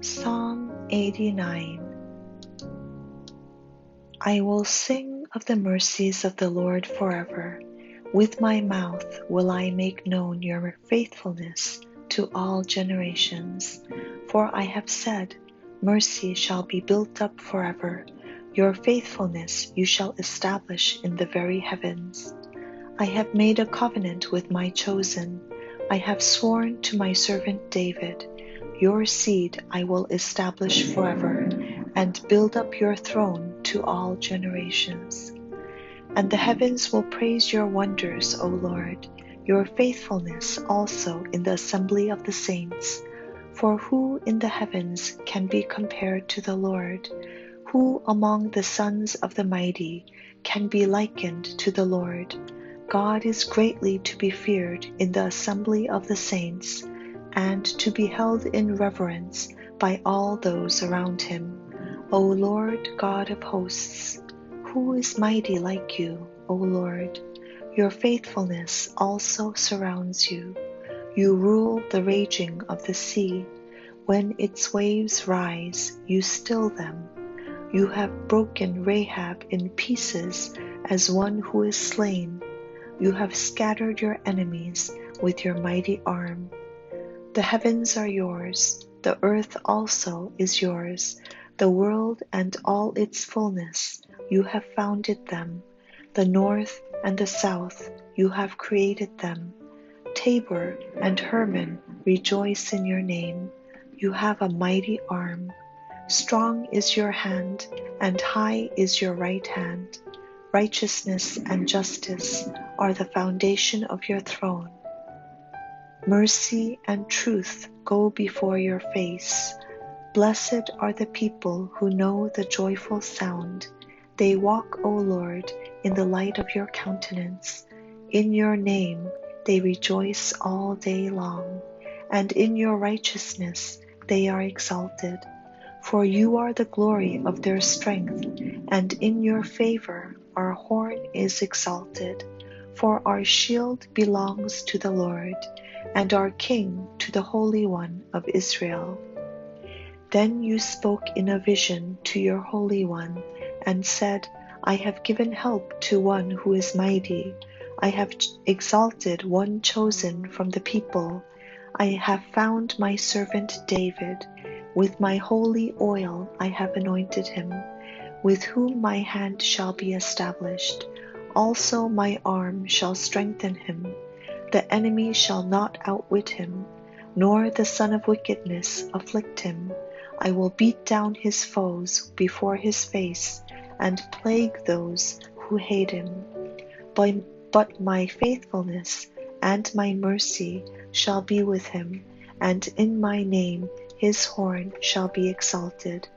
Psalm 89 I will sing of the mercies of the Lord forever. With my mouth will I make known your faithfulness to all generations. For I have said, Mercy shall be built up forever. Your faithfulness you shall establish in the very heavens. I have made a covenant with my chosen. I have sworn to my servant David, Your seed I will establish forever, and build up your throne to all generations. And the heavens will praise your wonders, O Lord, your faithfulness also in the assembly of the saints. For who in the heavens can be compared to the Lord? Who among the sons of the mighty can be likened to the Lord? God is greatly to be feared in the assembly of the saints, and to be held in reverence by all those around him. O Lord God of hosts, who is mighty like you, O Lord? Your faithfulness also surrounds you. You rule the raging of the sea. When its waves rise, you still them. You have broken Rahab in pieces as one who is slain you have scattered your enemies with your mighty arm. The heavens are yours, the earth also is yours, the world and all its fullness, you have founded them. The north and the south, you have created them. Tabor and Hermon rejoice in your name. You have a mighty arm. Strong is your hand, and high is your right hand. Righteousness and justice are the foundation of your throne. Mercy and truth go before your face. Blessed are the people who know the joyful sound. They walk, O Lord, in the light of your countenance. In your name they rejoice all day long, and in your righteousness they are exalted. For you are the glory of their strength, and in your favor our horn is exalted. For our shield belongs to the Lord, and our King to the Holy One of Israel. Then you spoke in a vision to your Holy One, and said, I have given help to one who is mighty. I have exalted one chosen from the people. I have found my servant David. With my holy oil I have anointed him with whom my hand shall be established. Also my arm shall strengthen him. The enemy shall not outwit him, nor the son of wickedness afflict him. I will beat down his foes before his face, and plague those who hate him. But my faithfulness and my mercy shall be with him, and in my name his horn shall be exalted.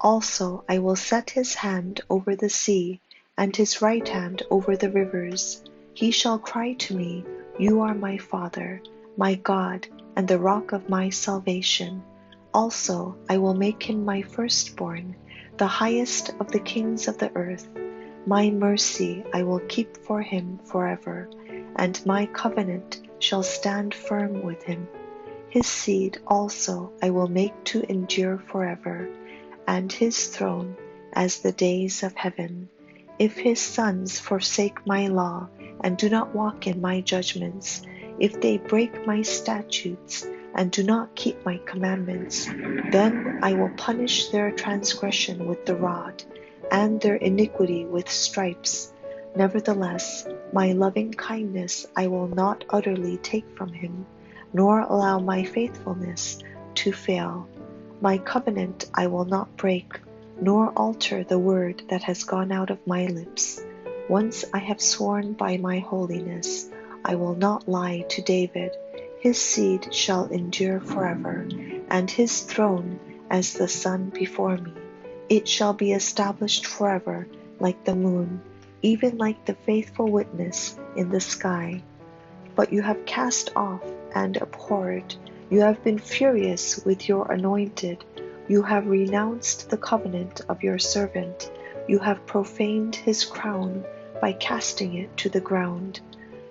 Also I will set his hand over the sea, and his right hand over the rivers. He shall cry to me, You are my Father, my God, and the rock of my salvation. Also I will make him my firstborn, the highest of the kings of the earth. My mercy I will keep for him forever, and my covenant shall stand firm with him. His seed also I will make to endure forever and his throne as the days of heaven. If his sons forsake my law and do not walk in my judgments, if they break my statutes and do not keep my commandments, then I will punish their transgression with the rod and their iniquity with stripes. Nevertheless, my loving kindness I will not utterly take from him, nor allow my faithfulness to fail. My covenant I will not break, nor alter the word that has gone out of my lips. Once I have sworn by my holiness, I will not lie to David. His seed shall endure forever, and his throne as the sun before me. It shall be established forever like the moon, even like the faithful witness in the sky. But you have cast off and abhorred you have been furious with your anointed. You have renounced the covenant of your servant. You have profaned his crown by casting it to the ground.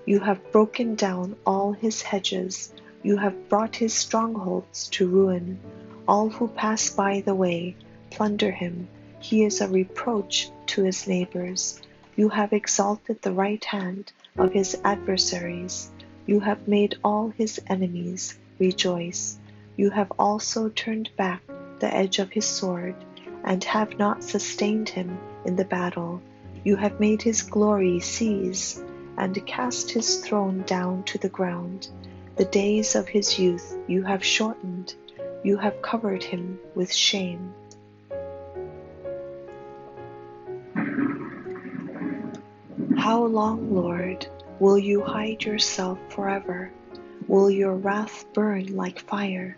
You have broken down all his hedges. You have brought his strongholds to ruin. All who pass by the way plunder him. He is a reproach to his neighbors. You have exalted the right hand of his adversaries. You have made all his enemies rejoice. You have also turned back the edge of his sword, and have not sustained him in the battle. You have made his glory cease, and cast his throne down to the ground. The days of his youth you have shortened, you have covered him with shame. How long, Lord, will you hide yourself forever? Will your wrath burn like fire?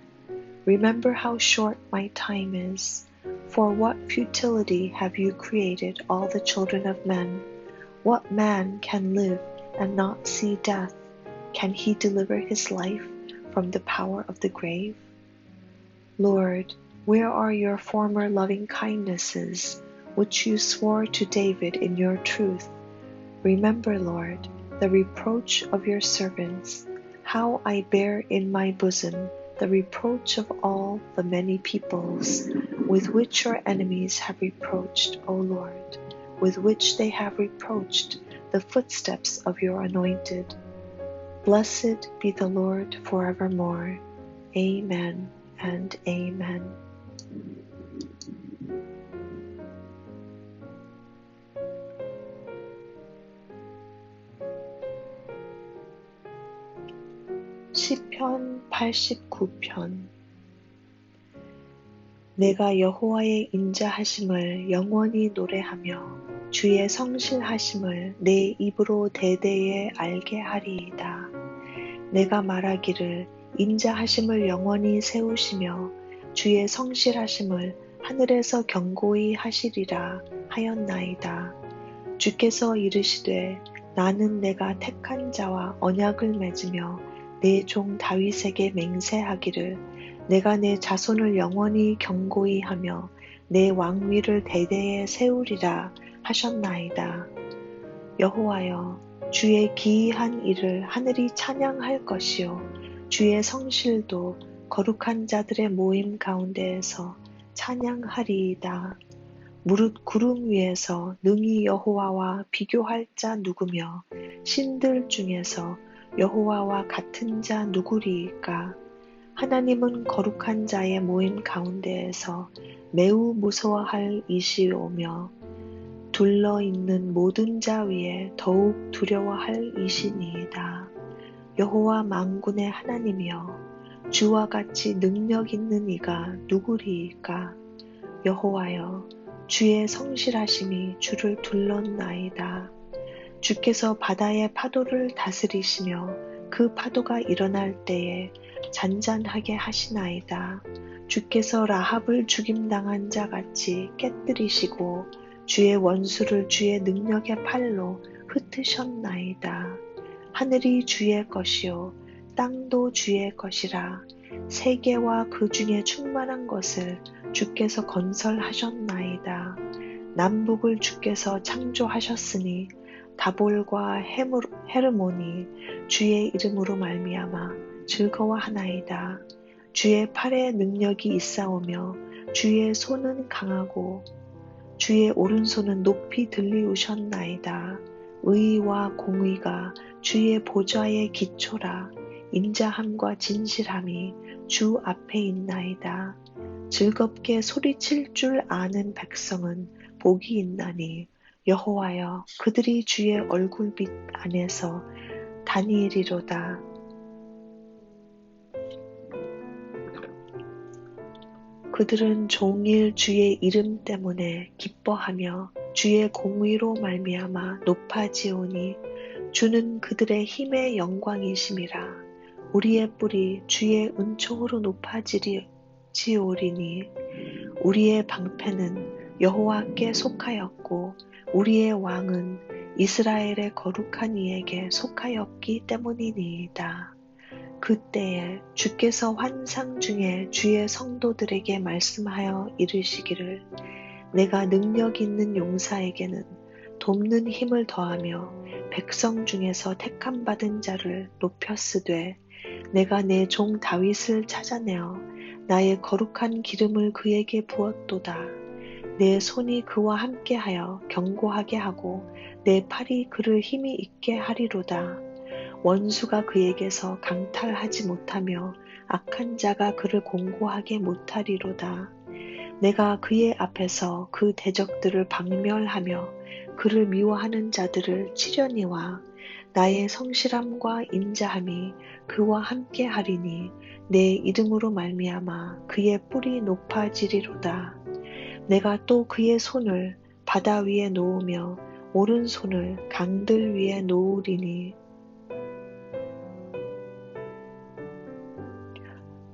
Remember how short my time is. For what futility have you created all the children of men? What man can live and not see death? Can he deliver his life from the power of the grave? Lord, where are your former loving kindnesses, which you swore to David in your truth? Remember, Lord, the reproach of your servants, how I bear in my bosom the reproach of all the many peoples with which your enemies have reproached, O Lord, with which they have reproached the footsteps of your anointed. Blessed be the Lord forevermore. Amen and amen. 시편 89편 내가 여호와의 인자하심을 영원히 노래하며 주의 성실하심을 내 입으로 대대에 알게 하리이다. 내가 말하기를 인자하심을 영원히 세우시며 주의 성실하심을 하늘에서 경고히 하시리라 하였나이다. 주께서 이르시되 나는 내가 택한 자와 언약을 맺으며 내 종 다윗에게 맹세하기를 내가 내 자손을 영원히 경고히 하며 내 왕위를 대대에 세우리라 하셨나이다. 여호와여 주의 기이한 일을 하늘이 찬양할 것이요 주의 성실도 거룩한 자들의 모임 가운데에서 찬양하리이다. 무릇 구름 위에서 능히 여호와와 비교할 자 누구며 신들 중에서 여호와와 같은 자 누구리이까? 하나님은 거룩한 자의 모임 가운데에서 매우 무서워할 이시오며 둘러 있는 모든 자 위에 더욱 두려워할 이시니이다. 여호와 망군의 하나님이여 주와 같이 능력 있는 이가 누구리이까? 여호와여 주의 성실하심이 주를 둘렀나이다. 주께서 바다의 파도를 다스리시며 그 파도가 일어날 때에 잔잔하게 하시나이다. 주께서 라합을 죽임당한 자 같이 깨뜨리시고 주의 원수를 주의 능력의 팔로 흩으셨나이다. 하늘이 주의 것이요 땅도 주의 것이라 세계와 그 중에 충만한 것을 주께서 건설하셨나이다. 남북을 주께서 창조하셨으니 다볼과 헤르몬이 주의 이름으로 말미암아 즐거워하나이다. 주의 팔에 능력이 있사오며 주의 손은 강하고 주의 오른손은 높이 들리우셨나이다. 의와 공의가 주의 보좌의 기초라 인자함과 진실함이 주 앞에 있나이다. 즐겁게 소리칠 줄 아는 백성은 복이 있나니 여호와여 그들이 주의 얼굴빛 안에서 다니엘이로다. 그들은 종일 주의 이름 때문에 기뻐하며 주의 공의로 말미암아 높아지오니 주는 그들의 힘의 영광이심이라 우리의 뿔이 주의 은총으로 높아지리오리니 우리의 방패는 여호와께 속하였고 우리의 왕은 이스라엘의 거룩한 이에게 속하였기 때문이니이다. 그때에 주께서 환상 중에 주의 성도들에게 말씀하여 이르시기를 내가 능력 있는 용사에게는 돕는 힘을 더하며 백성 중에서 택함 받은 자를 높였으되 내가 내 종 다윗을 찾아내어 나의 거룩한 기름을 그에게 부었도다. 내 손이 그와 함께하여 경고하게 하고 내 팔이 그를 힘이 있게 하리로다. 원수가 그에게서 강탈하지 못하며 악한 자가 그를 공고하게 못하리로다. 내가 그의 앞에서 그 대적들을 박멸하며 그를 미워하는 자들을 치려니와 나의 성실함과 인자함이 그와 함께 하리니 내 이름으로 말미암아 그의 뿔이 높아지리로다. 내가 또 그의 손을 바다 위에 놓으며 오른손을 강들 위에 놓으리니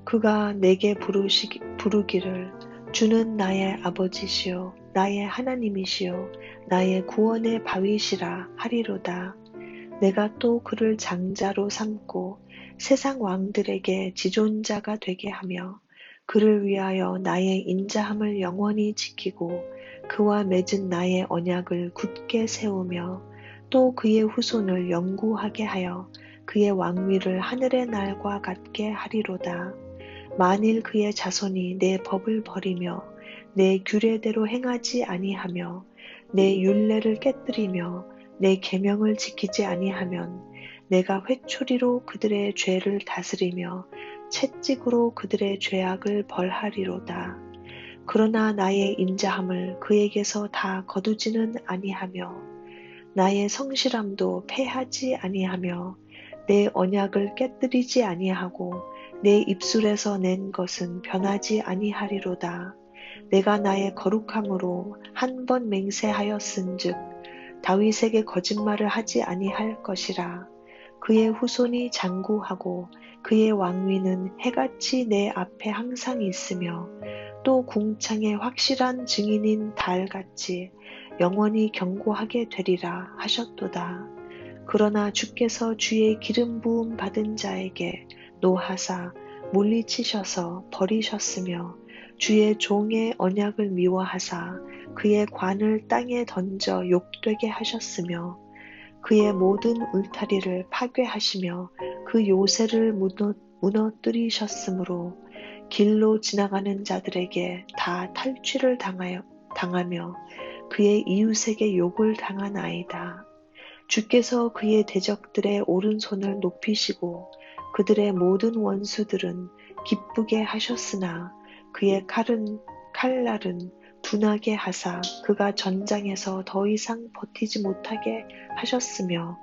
그가 내게 부르시, 부르기를 주는 나의 아버지시요 나의 하나님이시요 나의 구원의 바위시라 하리로다. 내가 또 그를 장자로 삼고 세상 왕들에게 지존자가 되게 하며 그를 위하여 나의 인자함을 영원히 지키고 그와 맺은 나의 언약을 굳게 세우며 또 그의 후손을 영구하게 하여 그의 왕위를 하늘의 날과 같게 하리로다. 만일 그의 자손이 내 법을 버리며 내 규례대로 행하지 아니하며 내 율례를 깨뜨리며 내 계명을 지키지 아니하면 내가 회초리로 그들의 죄를 다스리며 채찍으로 그들의 죄악을 벌하리로다. 그러나 나의 인자함을 그에게서 다 거두지는 아니하며 나의 성실함도 패하지 아니하며 내 언약을 깨뜨리지 아니하고 내 입술에서 낸 것은 변하지 아니하리로다. 내가 나의 거룩함으로 한 번 맹세하였은즉 다윗에게 거짓말을 하지 아니할 것이라. 그의 후손이 장구하고 그의 왕위는 해같이 내 앞에 항상 있으며 또 궁창의 확실한 증인인 달같이 영원히 경고하게 되리라 하셨도다. 그러나 주께서 주의 기름 부음 받은 자에게 노하사 물리치셔서 버리셨으며 주의 종의 언약을 미워하사 그의 관을 땅에 던져 욕되게 하셨으며 그의 모든 울타리를 파괴하시며 그 요새를 무너, 무너 뜨리셨으므로 길로 지나가는 자들에게 다 탈취를 당하여, 당하며 그의 이웃에게 욕을 당하나이다. 주께서 그의 대적들의 오른손을 높이시고 그들의 모든 원수들은 기쁘게 하셨으나 그의 칼은 칼날은 둔하게 하사 그가 전장에서 더 이상 버티지 못하게 하셨으며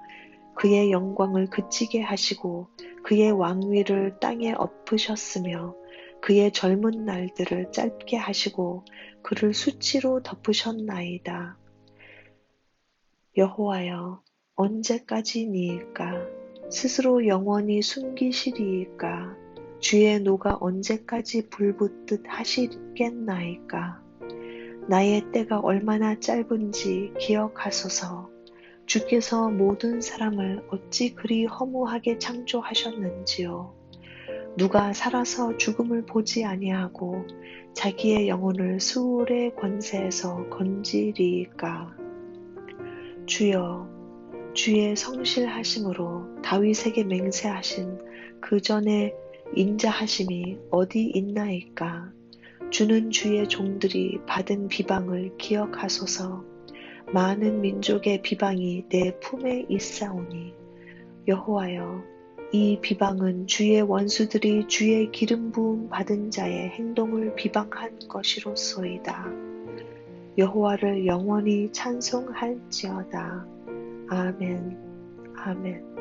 그의 영광을 그치게 하시고 그의 왕위를 땅에 엎으셨으며 그의 젊은 날들을 짧게 하시고 그를 수치로 덮으셨나이다. 여호와여 언제까지니일까? 스스로 영원히 숨기시리이까? 주의 노가 언제까지 불붙듯 하시겠나이까 나의 때가 얼마나 짧은지 기억하소서 주께서 모든 사람을 어찌 그리 허무하게 창조하셨는지요. 누가 살아서 죽음을 보지 아니하고 자기의 영혼을 수월의 권세에서 건지리까. 주여, 주의 성실하심으로 다윗에게 맹세하신 그 전에 인자하심이 어디 있나이까? 주는 주의 종들이 받은 비방을 기억하소서. 많은 민족의 비방이 내 품에 있사오니 여호와여 이 비방은 주의 원수들이 주의 기름 부음 받은 자의 행동을 비방한 것이로소이다. 여호와를 영원히 찬송할지어다. 아멘. 아멘.